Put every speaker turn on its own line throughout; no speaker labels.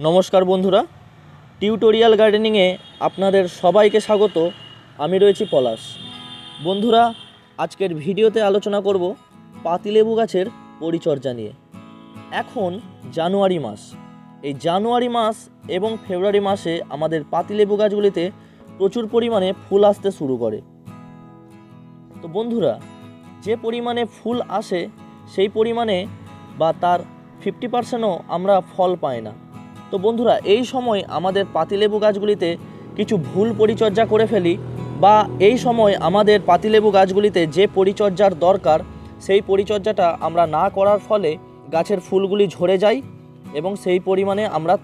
নমস্কার বন্ধুরা। টিউটোরিয়াল গার্ডেনিংয়ে আপনাদের সবাইকে স্বাগত। আমি রয়েছি পলাশ। বন্ধুরা, আজকের ভিডিওতে আলোচনা করব পাতিলেবু গাছের পরিচর্যা নিয়ে। এখন জানুয়ারি মাস। এই জানুয়ারি মাস এবং ফেব্রুয়ারি মাসে আমাদের পাতিলেবু গাছগুলিতে প্রচুর পরিমাণে ফুল আসতে শুরু করে। তো বন্ধুরা, যে পরিমাণে ফুল আসে সেই পরিমাণে বা তার ফিফটি পার্সেন্টও আমরা ফল পাই না। তো বন্ধুরা, এই সময় আমাদের পাতিলেবু গাছগুলিতে কিছু ভুল পরিচর্যা করে ফেলি বা এই সময় আমাদের পাতিলেবু গাছগুলিতে যে পরিচর্যার দরকার, সেই পরিচর্যাটা আমরা না করার ফলে গাছের ফুলগুলি ঝরে যায় এবং সেই পরিমাণে আমরা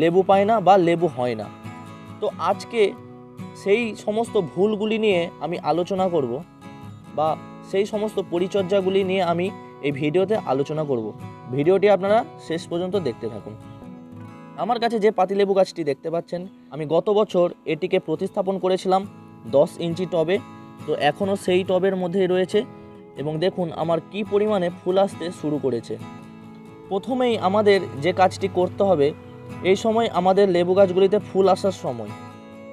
লেবু পাই না বা লেবু হয় না। তো আজকে সেই সমস্ত ভুলগুলি নিয়ে আমি আলোচনা করব বা সেই সমস্ত পরিচর্যাগুলি নিয়ে আমি এই ভিডিওতে আলোচনা করব। ভিডিওটি আপনারা শেষ পর্যন্ত দেখতে থাকুন। আমার কাছে যে পাতিলেবু গাছটি দেখতে পাচ্ছেন, আমি গত বছর এটিকে প্রতিস্থাপন করেছিলাম দশ ইঞ্চি টবে, তো এখনও সেই টবের মধ্যেই রয়েছে এবং দেখুন আমার কি পরিমাণে ফুল আসতে শুরু করেছে। প্রথমেই আমাদের যে কাজটি করতে হবে, এই সময় আমাদের লেবু গাছগুলিতে ফুল আসার সময়।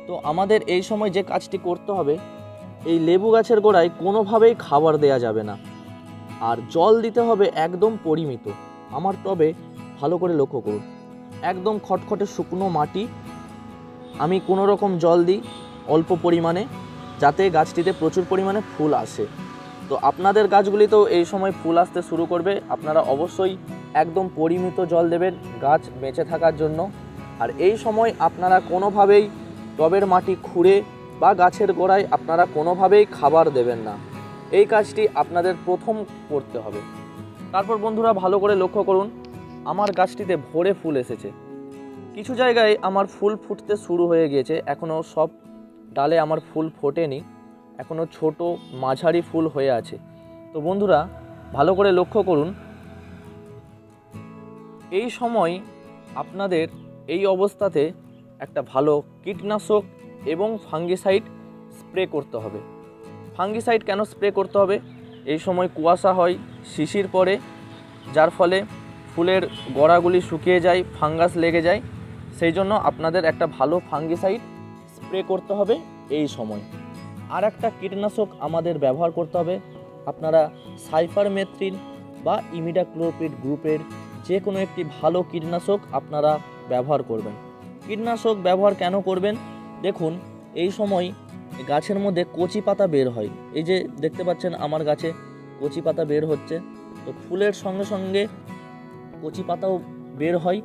তো আমাদের এই সময় যে কাজটি করতে হবে, এই লেবু গাছের গোড়ায় কোনোভাবেই খাবার দেয়া যাবে না। আর জল দিতে হবে একদম পরিমিত। আমার টবে ভালো করে লক্ষ্য করুন। একদম খটখটে শুকনো মাটি। আমি কোনো রকম জল দিই অল্প পরিমাণে, যাতে গাছটিতে প্রচুর পরিমাণে ফুল আসে। তো আপনাদের গাছগুলিতেও এই সময় ফুল আসতে শুরু করবে। আপনারা অবশ্যই একদম পরিমিত জল দেবেন গাছ বেঁচে থাকার জন্য। আর এই সময় আপনারা কোনোভাবেই টবের মাটি খুঁড়ে বা গাছের গোড়ায় আপনারা কোনোভাবেই খাবার দেবেন না। এই কাজটি আপনাদের প্রথম করতে হবে। তারপর বন্ধুরা ভালো করে লক্ষ্য করুন আমার গাছটিতে ভরে ফুল এসেছে। কিছু জায়গায় আমার ফুল ফুটতে শুরু হয়ে গিয়েছে। এখনও সব ডালে আমার ফুল ফোটেনি। এখনও ছোট মাঝারি ফুল হয়ে আছে। তো বন্ধুরা, ভালো করে লক্ষ্য করুন। এই সময় আপনাদের এই অবস্থাতে একটা ভালো কীটনাশক এবং ফাঙ্গিসাইড স্প্রে করতে হবে। ফাঙ্গিসাইড কেন স্প্রে করতে হবে? এই সময় কুয়াশা হয়, শিশির পরে যার ফলে ফুলের গোড়াগুলি শুকিয়ে যায়, ফাঙ্গাস লেগে যায়, সেই জন্য আপনাদের একটা ভালো ফাঙ্গিসাইড স্প্রে করতে হবে এই সময়। আর একটা কীটনাশক আমাদের ব্যবহার করতে হবে। আপনারা সাইফার মেথ্রিন বা ইমিডাক্লোপিড গ্রুপের যে কোনো একটি ভালো কীটনাশক আপনারা ব্যবহার করবেন। কীটনাশক ব্যবহার কেন করবেন? দেখুন, এই সময় গাছের মধ্যে কচি পাতা বের হয়। এই যে দেখতে পাচ্ছেন আমার গাছে কচি পাতা বের হচ্ছে। তো ফুলের সঙ্গে সঙ্গে কচি পাতাও বের হয়।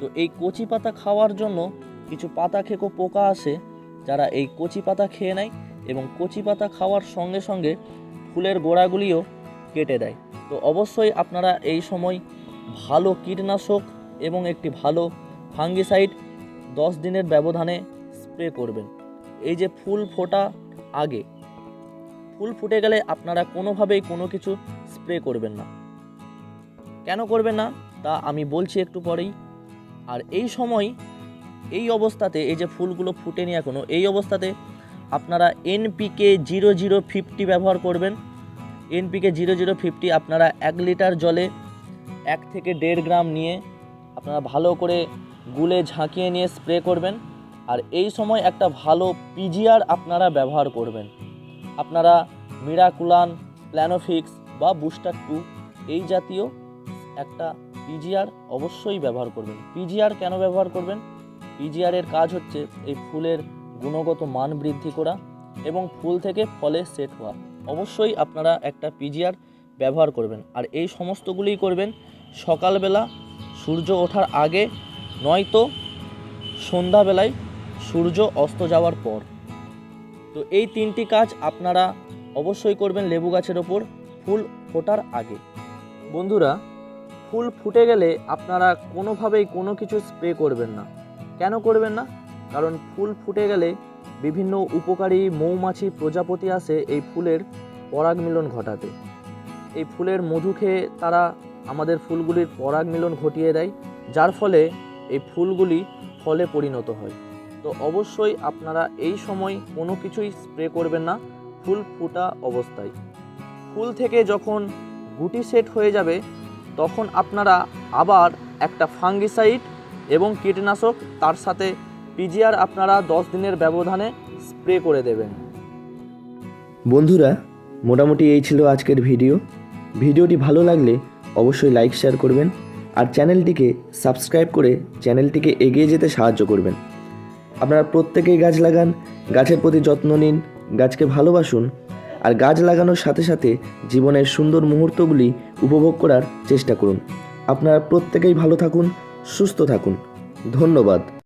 তো এই কচি পাতা খাওয়ার জন্য কিছু পাতা খেকো পোকা আসে, যারা এই কচি পাতা খেয়ে নেয় এবং কচি পাতা খাওয়ার সঙ্গে সঙ্গে ফুলের গোড়াগুলিও কেটে দেয়। তো অবশ্যই আপনারা এই সময় ভালো কীটনাশক এবং একটি ভালো ফাঙ্গিসাইড দশ দিনের ব্যবধানে স্প্রে করবেন। এই যে ফুল ফোটা আগে, ফুল ফুটে গেলে আপনারা কোনোভাবেই কোনো কিছু স্প্রে করবেন না। কেন করবেন না, তা আমি বলছি একটু পরেই। আর এই সময় এই অবস্থাতে, এই যে ফুলগুলো ফুটেনি এখনও এই অবস্থাতে আপনারা এনপিকে জিরো জিরো ফিফটি ব্যবহার করবেন। এনপিকে জিরো জিরো ফিফটি আপনারা এক লিটার জলে এক থেকে দেড় গ্রাম নিয়ে আপনারা ভালো করে গুলে ঝাঁকিয়ে নিয়ে স্প্রে করবেন। আর এই সময় একটা ভালো পিজিআর আপনারা ব্যবহার করবেন। আপনারা মিরাকুলান প্ল্যানোফিক্স বা বুস্টার টু এই জাতীয় একটা পিজিআর অবশ্যই ব্যবহার করবেন। পিজিআর কেন ব্যবহার করবেন? পিজিআর এর কাজ হচ্ছে এই ফুলের গুণগত মান বৃদ্ধি করা এবং ফুল থেকে ফলে সেট হওয়া। অবশ্যই আপনারা একটা পিজিআর ব্যবহার করবেন। আর এই সমস্তগুলিই করবেন সকালবেলা সূর্য ওঠার আগে, নয়তো সন্ধ্যাবেলায় সূর্য অস্ত যাওয়ার পর। তো এই তিনটি কাজ আপনারা অবশ্যই করবেন লেবু গাছের ওপর ফুল ফোটার আগে। বন্ধুরা ফুল ফুটে গেলে আপনারা কোনোভাবেই কোনো কিছু স্প্রে করবেন না। কেন করবেন না? কারণ ফুল ফুটে গেলে বিভিন্ন উপকারী মৌমাছি প্রজাপতি আসে এই ফুলের পরাগ মিলন ঘটাতে। এই ফুলের মধু খেয়ে তারা আমাদের ফুলগুলির পরাগ মিলন ঘটিয়ে দেয়, যার ফলে এই ফুলগুলি ফলে পরিণত হয়। তো অবশ্যই আপনারা এই সময় কোনো কিছুই স্প্রে করবেন না, ফুল ফুটা অবস্থায়। ফুল থেকে যখন গুটি সেট হয়ে যাবে তখন আপনারা আবার একটা ফাঙ্গিসাইড এবং কীটনাশক তার সাথে পিজিআর আপনারা দশ দিনের ব্যবধানে স্প্রে করে দেবেন।
বন্ধুরা, মোটামুটি এই ছিল আজকের ভিডিও। ভিডিওটি ভালো লাগলে অবশ্যই লাইক, শেয়ার করবেন আর চ্যানেলটিকে সাবস্ক্রাইব করে চ্যানেলটিকে এগিয়ে যেতে সাহায্য করবেন। আপনারা প্রত্যেকেই গাছ লাগান, গাছের প্রতি যত্ন নিন, গাছকে ভালোবাসুন আর গাছ লাগানোর সাথে সাথে জীবনের সুন্দর মুহূর্তগুলি উপভোগ করার চেষ্টা করুন। আপনারা প্রত্যেকেই ভালো থাকুন, সুস্থ থাকুন। ধন্যবাদ।